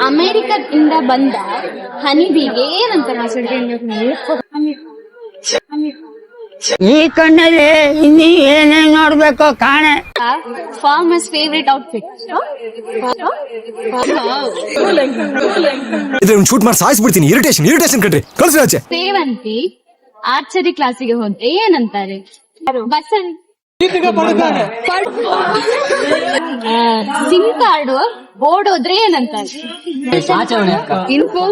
ಅಮೆರಿಕದಿಂದ ಬಂದ ಹನಿಬಿಗೆ ಏನಂತ ಈ ಕಣ್ಣಲ್ಲಿ ಇನ್ನಿ ಏನೇನ್ ನೋಡ್ಬೇಕು ಕಾಣೆ. Farmers favourite outfit. ಇದ್ರೆ ಶೂಟ್ ಮಾಡಿ ಸಾಯಿಸ್ಬಿಡ್ತೀನಿ. ಇರಿಟೇಷನ್ ಇರಿಟೇಷನ್ ಕಣ್ರಿ. ಕಳ್ಸಿ ಆಚೆ. ಸೇವಂತಿ ಆರ್ಚರಿ ಕ್ಲಾಸಿಗೆ ಹೋದ್ರೆ ಏನಂತಾರೆ? ಬಸಂತ್ ಸಿಂಕ್ ಬೋರ್ಡ್ ಓಡೋದ್ರೆ ಏನಂತ? ಇನ್ಫೋ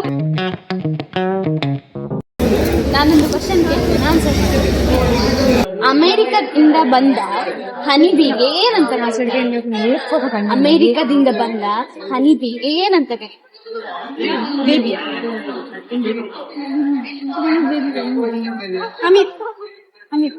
ನಾನೊಂದು ಕ್ವಶನ್ ಕೇಳ್ತೇನೆ. ಆನ್ಸರ್ ಅಮೆರಿಕದಿಂದ ಬಂದ ಹನಿಬಿಗೆ ಏನಂತ ಅಮೆರಿಕದಿಂದ ಬಂದ ಹನಿಬಿಗೆ ಏನಂತ ಅಮಿತ್ ಅಮಿತ್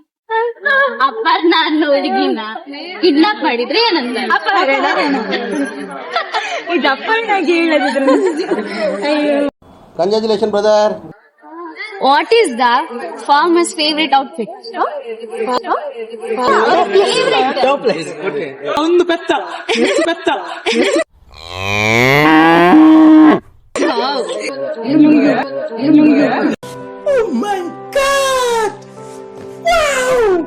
ಅಪರ್ಣ ನಾನು ಹುಡುಗಿನ ಕಿಡ್ನಾಪ್ ಮಾಡಿದ್ರೆ ಏನಂತ? ಇದು ಅಪ್ಪನಾಗಿ ಹೇಳದಿದ್ರು congratulation brother what is the farmers favourite outfit ಒಂದು ಬೆತ್ತ ಬೆತ್ತ ಇದ್ರೆ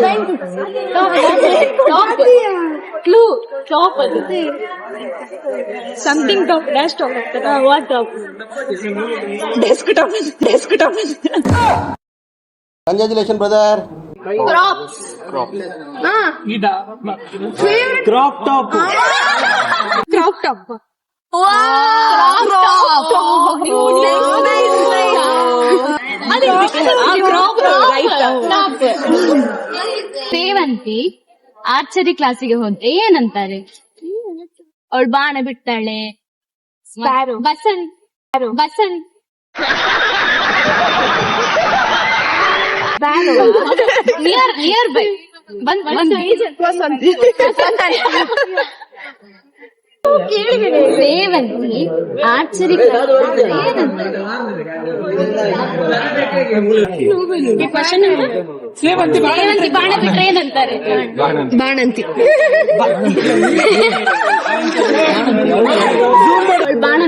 Thank you. Stop it. Stop it. Clue. Stop it. Something top dash top. What top? Desktop. Desktop. Congratulations, brother. Crops. Crops. Favorite. Crop top. Crop top. Wow. Crop top. Crop top. Nice, nice, nice. Sevanthi archery ಕ್ಲಾಸಿಗೆ ಹೋದ್ರೆ ಏನಂತಾರೆ? ಅವಳು ಬಾಣ ಬಿಡ್ತಾಳೆ. Basant Basant near near by ಬಂದ್ ಬಂದ್. Sevanthi archery ಸೇವಂತಿ ಬಾಣ ಬಿಟ್ರೆ ಏನಂತಾರೆ ಬಾಣಂತಿ. ಬಾಣ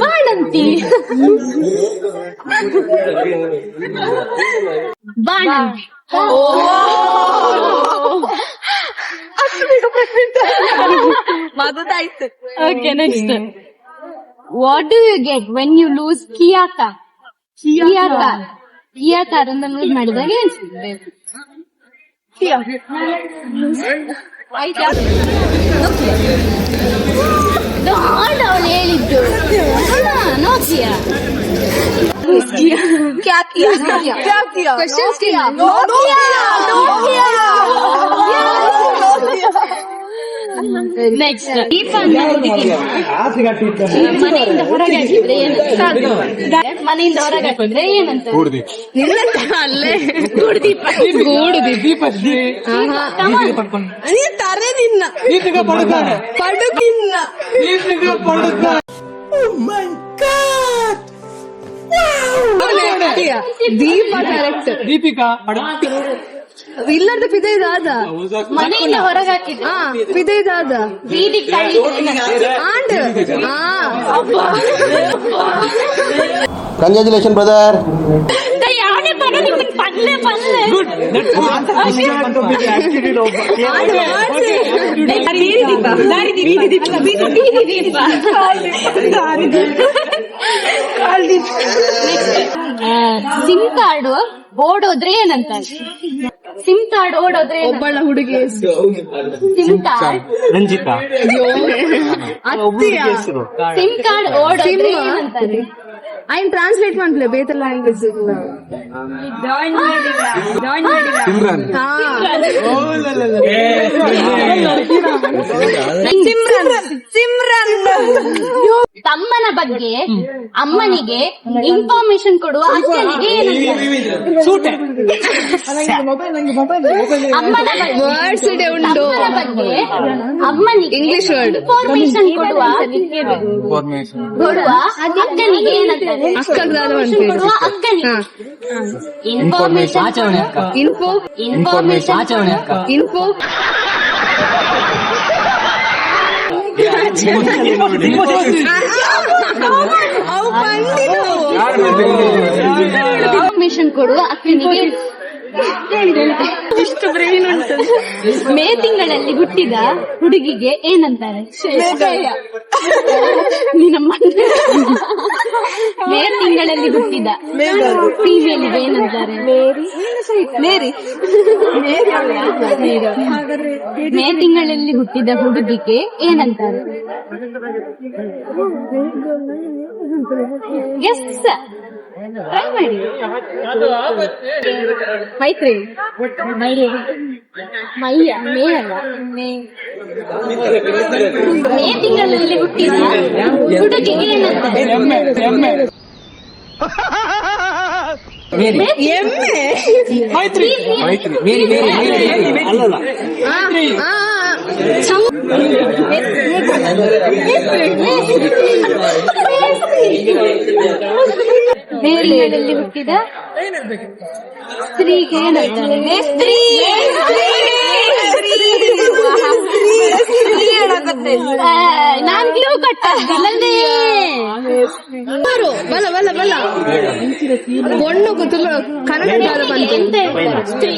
ಬಾಣಂತಿ ಬಾಣಂತಿ. Okay next. What do you get when you lose Kiyata? Kiyata. Kiyata ಅದನ್ನ ಲೂಸ್ ಮಾಡಿದಾಗ ಏನ್ ಸಿಗುತ್ತೆ ಇದು ಹಾಡು ಅವಳು ಹೇಳಿದ್ದು ನೋಕಿಯ क्या किया क्या किया ಕ್ವಶನ್ಸ್ ನೆಕ್ಸ್ಟ್ ದೀಪ ಮನೆಯಿಂದ ಹೊರಗೆ ಹಾಕಿದ್ರೆ ಏನಂತ ಮನೆಯಿಂದ ಹೊರಗೆ ಹಾಕಿದ್ರೆ ಏನಂತ? ಅಲ್ಲೇ. ಗುಡ್ದೀಪ ನೀ ತಾರೆ ನಿನ್ನ. ಪಡುಕಿನ್ನ. ದೀಪ ಕರೆಕ್ಟ್ ದೀಪಿಕಾ ಇಲ್ಲದ ಪಿದೆ ಇದಾದ ಮನೆಯಿಂದ ಹೊರಗೆ ಹಾಕಿದ್ರು ಹಾ ಪಿದೆ ಇದಾದ ಬೀದಿಗೆ and congratulation brother SIM card board ಹೋದ್ರೆ ಏನಂತ? ಸಿಮ್ ಕಾರ್ಡ್ ಓಡೋದ್ರೆ ಒಬ್ಬಳ ಹುಡುಗಿ SIM card? Ranjita. SIM card ಓಡೋದ್ರೆ ಏನಂತಾರೆ ಐನ್ ಟ್ರಾನ್ಸ್ಲೇಟ್ ಮಾಡ್ಲೇ ಬೇತರ ಲ್ಯಾಂಗ್ವೇಜ್ ಸಿಮ್ರನ್. ಸಿಮ್ರನ್. ತಮ್ಮನ ಬಗ್ಗೆ ಅಮ್ಮನಿಗೆ ಇನ್ಫಾರ್ಮೇಶನ್ ಕೊಡುವ ಅಕ್ಕನಿಗೆ ಅಮ್ಮನ ವರ್ಡ್ಸ್ ಉಂಟು ಬಗ್ಗೆ ಅಮ್ಮನಿಗೆ ಇಂಗ್ಲಿಷ್ ವರ್ಡ್ ಇನ್ಫಾರ್ಮೇಶನ್ ಕೊಡುವ ಕೊಡುವ ಅಕ್ಕನಿಗೆ ಏನಂತಾರೆ? Information ಕೊಡುವ ಅಕ್ಕನಿಗೆ. Information info information info information ಕೊಡುವ ಅಕ್ಕನಿಗೆ. ಇಷ್ಟು ಬ್ರೈನ್ ಉಂಟು ಮೇ ತಿಂಗಳಲ್ಲಿ ಹುಟ್ಟಿದ ಹುಡುಗಿಗೆ ಏನಂತಾರೆ? ನಿನ್ನಮ್ಮ ಮೇ ತಿಂಗಳಲ್ಲಿ ಹುಟ್ಟಿದ ಫೀಮೇಲ್ಗೆ ಏನಂತಾರೆ? ಮೇರಿ. ಮೇ ತಿಂಗಳಲ್ಲಿ ಹುಟ್ಟಿದ ಹುಡುಗಿಗೆ ಏನಂತಾರೆ? ಎಸ್ ಟ್ರೈ ಮಾಡಿ? ಮೈತ್ರಿ. ಮೈಯ ಮೈಯ ಮೇ ಅಲ್ಲ. ಮೇ. ತಿಂಗಳಲ್ಲಿ ಹುಟ್ಟಿದ ಹುಡುಗಿಗೆ ಏನಂತಾರೆ ಮೈತ್ರಿ. ಮೈತ್ರಿ. ಮೇರಿ ಮೇರಿ ಮೇರಿ ಅಲ್ಲಲ್ಲ ಮೇರಿಯಲ್ಲಿ ಹುಟ್ಟಿದ ಸ್ತ್ರೀಗೆ ಸ್ತ್ರೀ ನಾನ್ ಕ್ಲೂ ಕಟ್ಟಲ್ಲೇ ಬಲ ಬಲ ಬಲ ಬೊಣ್ಣು ತುಂಬ ಕನ್ನಡ ಬಂತು? ಸ್ತ್ರೀ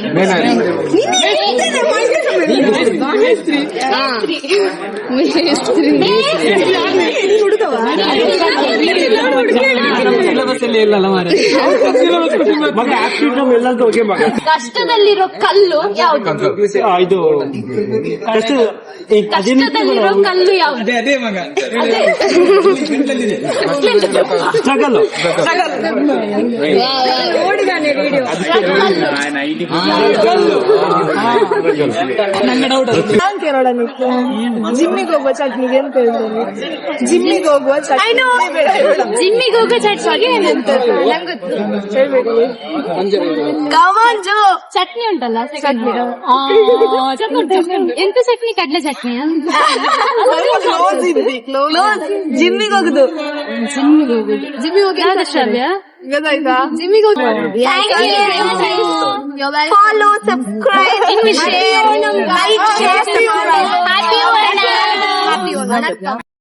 ಅಲ್ಲಿ ಇಲ್ಲಲ್ಲ ಮಾರೆ. ಮಗ ಆಕ್ಟಿವ್ ಎಲ್ಲ ಹೋಗಿ ಮಗ. ಕಷ್ಟದಲ್ಲಿರೋ ಕಲ್ಲು ಯಾವ್ದು? ಆ, ಇದು ಕಷ್ಟ ಈ ಕಷ್ಟದಲ್ಲಿರೋ ಕಲ್ಲು ಯಾವ್ದು? ಅದೇ ಮಗ. ಅದೇ. ಸ್ಟ್ರಗಲ್ ನನ್ನ ಡೌಟ್ ಜಿಮ್ಮಿಗೆ ಹೋಗುವ ಚಟ್ನಿಗೆ ಅಂತ ಹೋಗುವ ಜಿಮ್ಮಿಗೆ ಹೋಗುವ ಚಟ್ನಿ ಜಿಮ್ಮಿಗೆ ಹೋಗೋ ಚಟ್ನಿಗೆ ಏನಂತ ಕಮಾಂಜು ಚಟ್ನಿ ಉಂಟಲ್ಲ ಚಟ್ನಿ ಎಂತ ಚಟ್ನಿ ಕಡ್ಲೆ ಚಟ್ನಿ ಕ್ಲೋಸ್ ಇದ್ದಿ ಕ್ಲೋಸ್ ಜಿಮ್ಮಿಗೆ ಹೋಗುದು ಜಿಮ್ಮಿಗೆ ಹೋಗುದು ಜಿಮ್ಮಿಗೆ ಹೋಗಿ ಯಾವ್ದು ಶ್ರಾವ್ಯ ಗೊತ್ತಾಯ್ತಾ ಜಿಮ್ಮಿಗೆ ಹೋಗಿ follow subscribe share like share happy